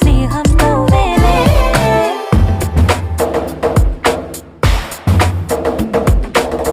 സ്നേഹം